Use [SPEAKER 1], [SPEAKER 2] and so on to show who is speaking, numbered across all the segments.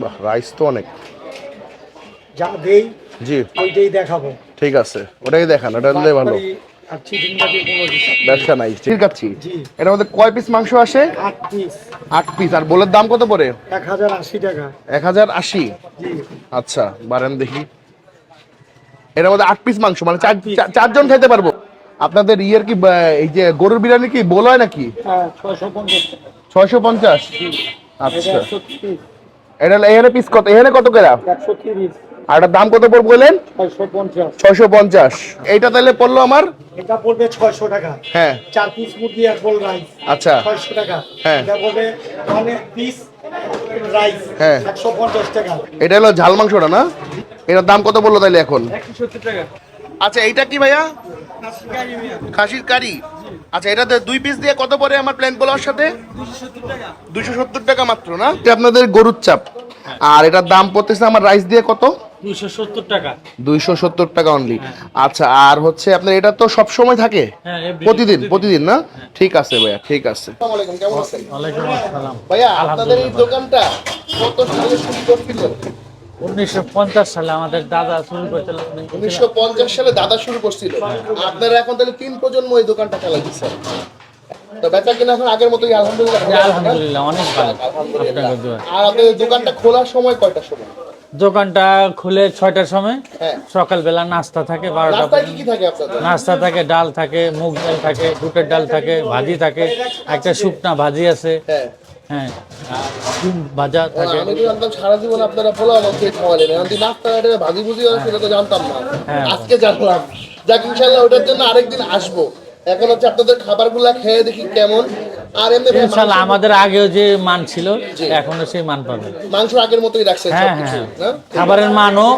[SPEAKER 1] বাহ রাইস তো অনেক।
[SPEAKER 2] যা দেই
[SPEAKER 1] জি।
[SPEAKER 2] ওইটাই দেখাবো।
[SPEAKER 1] ঠিক আছে ওটাই দেখান ওটা দিলে ভালো। ব্যবসা নাই। ঠিক আছে মধ্যে কয় পিস মাংস আসে?
[SPEAKER 2] আট পিস
[SPEAKER 1] আট পিস আর বোলের দাম কত পড়ে?
[SPEAKER 2] এক হাজার আশি টাকা।
[SPEAKER 1] এক হাজার আশি? আচ্ছা বারেন দেখি। মধ্যে আট পিস মাংস মানে চারজন খেতে পারব। আপনাদের ইয়ের কি এই যে গরুর বিরিয়ানি কি বোল হয় নাকি?
[SPEAKER 2] হ্যাঁ ছয়শো পঞ্চাশ টাকা।
[SPEAKER 1] ছয়শো পঞ্চাশ। আচ্ছা। এটা এখানে পিস কত? এখানে কত করে? আর এটার দাম কত পড়বে বললেন?
[SPEAKER 2] ছয়শো পঞ্চাশ।
[SPEAKER 1] এইটা তাহলে পড়ল আমার?
[SPEAKER 2] এটা পড়বে ছয়শো টাকা।
[SPEAKER 1] হ্যাঁ।
[SPEAKER 2] চার পিস মুরগি রাইস
[SPEAKER 1] আচ্ছা।
[SPEAKER 2] ছয়শো টাকা।
[SPEAKER 1] হ্যাঁ।
[SPEAKER 2] এটা পড়বে মানে পিস রাইস
[SPEAKER 1] হ্যাঁ।
[SPEAKER 2] একশো পঞ্চাশ টাকা।
[SPEAKER 1] এটা হলো ঝাল মাংসটা না? এটার দাম কত বলল তাহলে এখন?
[SPEAKER 2] একশো সত্তর টাকা।
[SPEAKER 1] আচ্ছা এইটা কি ভাইয়া? খাসির কারি। আচ্ছা এটাতে দুই পিস দিয়ে কত পরে আমার প্ল্যান পোলাওর সাথে? দুশো সত্তর টাকা মাত্র না? এটা আপনাদের গরুর চাপ। আর এটার দাম পড়তেছে আমার রাইস দিয়ে কত?
[SPEAKER 2] টাকা।
[SPEAKER 1] দুইশো সত্তর টাকা অনলি আচ্ছা আর হচ্ছে আপনার এটা তো সব সময় থাকে?
[SPEAKER 2] হ্যাঁ
[SPEAKER 1] প্রতিদিন প্রতিদিন। না? ঠিক আছে ভাইয়া ঠিক আছে। কেমন আছেন?
[SPEAKER 2] ওয়ালাইকুম আসসালাম।
[SPEAKER 1] ভাইয়া আপনাদের এই দোকানটা কত করছিলেন
[SPEAKER 2] উনিশশো পঞ্চাশ সালে আমাদের দাদা শুরু করেছিল।
[SPEAKER 1] উনিশশো সালে দাদা শুরু করছিল। আপনারা এখন তাহলে তিন প্রজন্ম এই দোকানটা চালাইতেছেন তো বেচা কিনা এখন আগের মতোই আলহামদুলিল্লাহ।
[SPEAKER 2] আলহামদুলিল্লাহ অনেক ভালো।
[SPEAKER 1] আর আপনাদের দোকানটা খোলার সময় কয়টার সময়?
[SPEAKER 2] দোকানটা খুলে ছয়টার সময়
[SPEAKER 1] হ্যাঁ।
[SPEAKER 2] সকালবেলা নাস্তা থাকে বারোটা নাস্তা থাকে ডাল থাকে মুগ ডাল থাকে বুটের ডাল থাকে ভাজি থাকে একটা শুকনা ভাজি আছে।
[SPEAKER 1] হ্যাঁ।
[SPEAKER 2] হ্যাঁ ডিম ভাজা থাকে।
[SPEAKER 1] আমি তো জানতাম সারা জীবন আপনারা পোলাও খাওয়ালেন নাস্তা ভাজি ভুজি সেটা তো জানতাম না।
[SPEAKER 2] হ্যাঁ।
[SPEAKER 1] আজকে জানলাম। যাক ইনশাল্লাহ ওটার জন্য আরেকদিন আসব। এখন হচ্ছে আপনাদের খাবারগুলা খেয়ে দেখি কেমন। আর এমনি ভাই
[SPEAKER 2] আমাদের আগেও যে মান ছিল এখনও সেই মান পাবে।
[SPEAKER 1] মাংস আগের মতোই রাখছে
[SPEAKER 2] হ্যাঁ হ্যাঁ। খাবারের মানও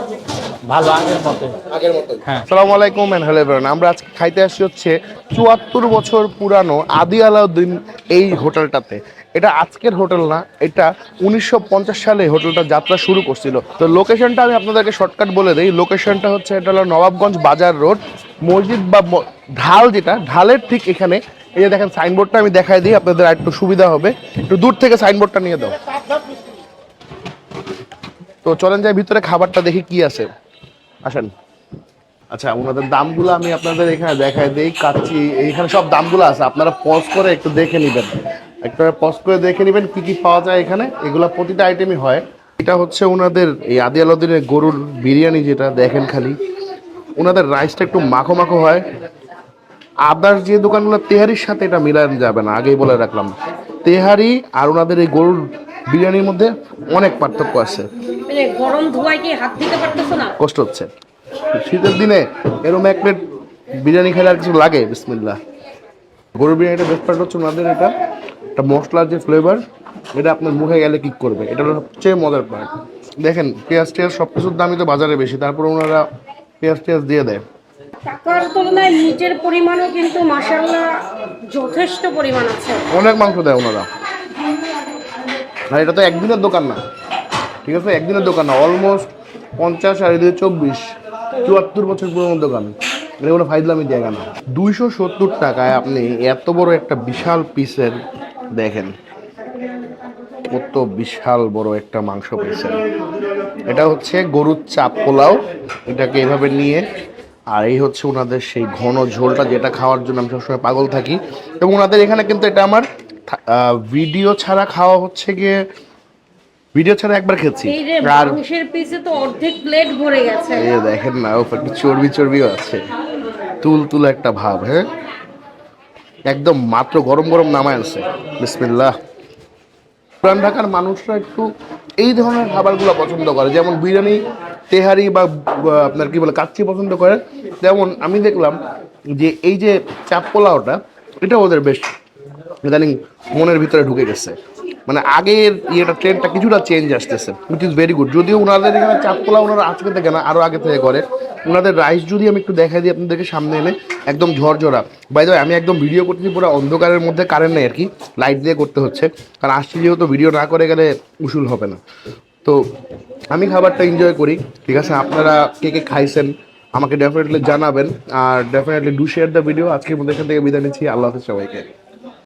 [SPEAKER 2] ভালো আগের মতো
[SPEAKER 1] আগের মতো
[SPEAKER 2] হ্যাঁ।
[SPEAKER 1] সালাম আলাইকুম এন্ড হ্যালো এভরিওয়ান আমরা আজকে খাইতে আসি হচ্ছে চুয়াত্তর বছর পুরানো আদি আলাউদ্দিন এই হোটেলটাতে। এটা আজকের হোটেল না, এটা উনিশশো পঞ্চাশ সালে হোটেলটা যাত্রা শুরু করছিল। তো লোকেশনটা আমি আপনাদেরকে শর্টকাট বলে দিই। লোকেশনটা হচ্ছে, এটা হলো নবাবগঞ্জ বাজার রোড, মসজিদ বা ঢাল যেটা, ঢালের ঠিক এখানে। এই যে দেখেন, সাইনবোর্ডটা আমি দেখাই দিই, আপনাদের একটু সুবিধা হবে। একটু দূর থেকে সাইনবোর্ডটা নিয়ে দাও। তো চলেন যাই, ভিতরে খাবারটা দেখি কি আছে। আসেন। আচ্ছা ওনাদের দামগুলো আমি আপনাদের এখানে দেখাই দিই, কাচ্চি এইখানে সব দামগুলো আছে। আপনারা পজ করে একটু দেখে নেবেন। একটা পজ করে দেখে নেবেন কি কি পাওয়া যায় এখানে। এগুলো প্রতিটা আইটেমই হয়। এটা হচ্ছে ওনাদের এই আদি আলাউদ্দিনের গরুর বিরিয়ানি যেটা দেখেন খালি। ওনাদের রাইসটা একটু মাখো মাখো হয়। আদার্স যে দোকানগুলো তেহারির সাথে এটা মিলানো যাবে না আগেই বলে রাখলাম। তেহারি আর ওনাদের এই গরুর বিরিয়ানির মধ্যে অনেক পার্থক্য আছে।
[SPEAKER 3] গরম ধোয়ায় কি হাত দিতে পারতেছো না?
[SPEAKER 1] কষ্ট হচ্ছে। শীতের দিনে এরকম এক প্লেট বিরিয়ানি খেলে আর কিছু লাগে? বিসমিল্লা গরুর বিরিয়ানিটা বেস্ট পার্ট হচ্ছে ওনাদের এটা। একটা মশলার যে ফ্লেভার এটা আপনার মুখে গেলে কিক করবে। এটা হলো সবচেয়ে মজার পার্ট দেখেন পেঁয়াজ টেয়াজ সব কিছুর দামই তো বাজারে বেশি তারপর ওনারা পেঁয়াজ টেয়াজ দিয়ে দেয়।
[SPEAKER 3] টাকার তুলনায় নিচের পরিমাণও কিন্তু মাসাল্লাহ যথেষ্ট পরিমাণ আছে।
[SPEAKER 1] অনেক মাংস দেয় ওনারা। আর এটা তো একদিনের দোকান না। ঠিক আছে? একদিনের দোকান না অলমোস্ট পঞ্চাশ আর এদিকে চব্বিশ। চুয়াত্তর বছর পুরোনো দোকান। এটা কোনো ফাইজলামি জায়গা না। দুইশো সত্তর টাকায় আপনি এত বড় একটা বিশাল পিসের দেখেন কত বিশাল বড় একটা মাংস পেয়েছেন। এটা হচ্ছে গরুর চাপ পোলাও এটাকে এভাবে নিয়ে আর এই হচ্ছে ওনাদের সেই ঘন ঝোলটা যেটা খাওয়ার জন্য আমি সবসময় পাগল থাকি। এবং ওনাদের এখানে কিন্তু এটা আমার ভিডিও ছাড়া খাওয়া হচ্ছে গিয়ে ভিডিও ছাড়া একবার খেয়েছি। আর
[SPEAKER 3] মাংসের পিসে তো অর্ধেক প্লেট ভরে গেছে।
[SPEAKER 1] এই দেখেন না ওপর একটু চর্বি চর্বিও আছে। তুল তুল একটা ভাব হ্যাঁ? একদম মাত্র গরম গরম নামায় আছে বিসমিল্লাহ। পুরান ঢাকার মানুষরা একটু এই ধরনের খাবারগুলো পছন্দ করে। যেমন বিরিয়ানি, তেহারি বা আপনার কি বলে, কাচ্চি পছন্দ করে। যেমন আমি দেখলাম যে এই যে চাপ পোলাওটা, এটা ওদের বেশ ইদানিং মনের ভিতরে ঢুকে গেছে। মানে আগের ইয়েটা ট্রেনটা কিছুটা চেঞ্জ আসতেছে উইচ ইজ ভেরি গুড যদিও ওনাদের এখানে চাপ পোলা ওনারা আজকে থেকে না আরও আগে থেকে করে। ওনাদের রাইস যদি আমি একটু দেখাই দিই আপনাদেরকে সামনে এনে, একদম ঝরঝরা। বাই আমি একদম ভিডিও করতেছি, পুরো অন্ধকারের মধ্যে কারেন্ট নেই আর কি লাইট দিয়ে করতে হচ্ছে। কারণ আসছি যেহেতু ভিডিও না করে গেলে উসুল হবে না। তো আমি খাবারটা এনজয় করি, ঠিক আছে? আপনারা কে কে খাইছেন, আমাকে ডেফিনেটলি জানাবেন। আর definitely do share the video আজকের মধ্যে এখান থেকে বিদায় নিচ্ছি। আল্লাহ হাফিজ সবাইকে।